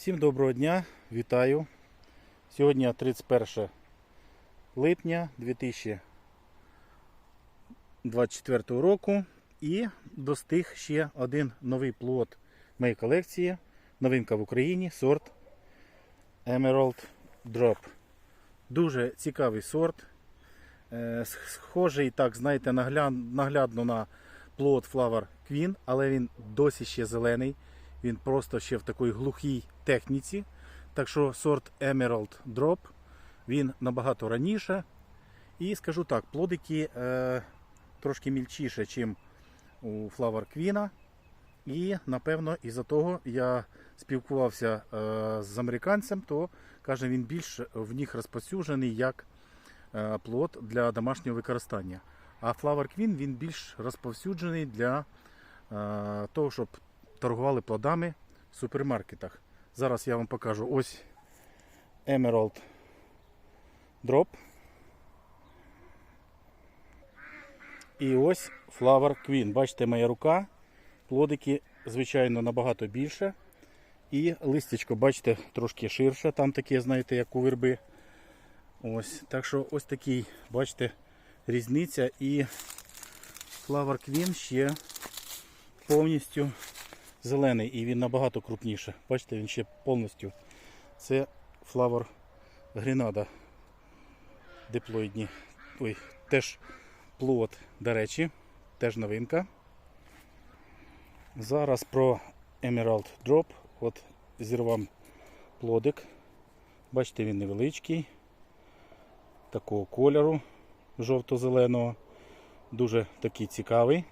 Всім доброго дня, вітаю. Сьогодні 31 липня 2024 року і достиг ще один новий плод моєї колекції. Новинка в Україні сорт Emerald Drop. Дуже цікавий сорт. Е, Схожий, так, знаєте, наглядно на плод Flower Queen, але він досі ще зелений. Він просто ще в такій глухій техніці. Так що сорт Emerald Drop він набагато раніше. І скажу так, плодики е, трошки мільчіше, ніж у Flower Queen. І напевно із-за того я спілкувався е, з американцем, то каже, він більш в них розповсюджений як е, плод для домашнього використання. А Flower Queen він більш розповсюджений для е, того, щоб торгували плодами в супермаркетах. Зараз я вам покажу ось Emerald Drop. І ось Flower Queen. Бачите, моя рука. Плодики, звичайно, набагато більше. І листячко, бачите, трошки ширше. Там таке, знаєте, як у верби. Ось. Так що ось такий, бачите, різниця. І Flower Queen ще повністю зелений і він набагато крупніше. Бачите, він ще повністю. Це Flower Grenada диплоїдні. Ой, теж плод, до речі, теж новинка. Зараз про Emerald Drop. От зірвам плодик. Бачите, він невеличкий, такого кольору жовто-зеленого. Дуже такий цікавий.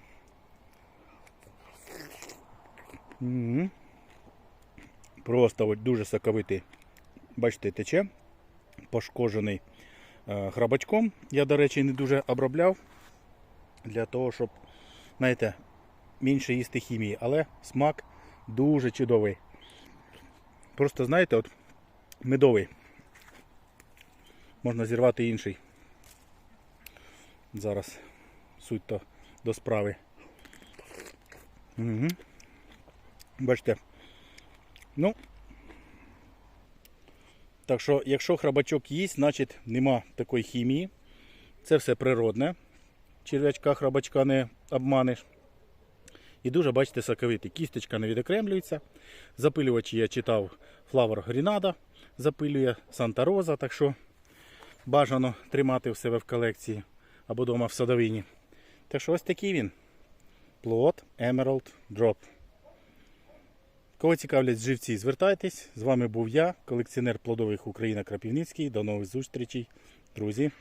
Просто от дуже соковитий. Бачите, тече. Пошкоджений е, храбачком. Я, до речі, не дуже обробляв для того, щоб, знаєте, менше їсти хімії, але смак дуже чудовий. Просто, знаєте, от медовий. Можна зірвати інший. Зараз суть то до справи. Угу. Бачите. Ну. Так що, якщо храбачок їсть, значить нема такої хімії. Це все природне. Черв'ячка храбачка не обманеш. І дуже, бачите, соковитий. Кісточка не відокремлюється. Запилювачі я читав Flower Grenada, запилює Санта Роза, так що бажано тримати в себе в колекції або вдома в садовині. Так що ось такий він. Плод Emerald Drop. Кого цікавлять живці, звертайтесь. З вами був я, колекціонер плодових Україна Крапівницький. До нових зустрічей, друзі.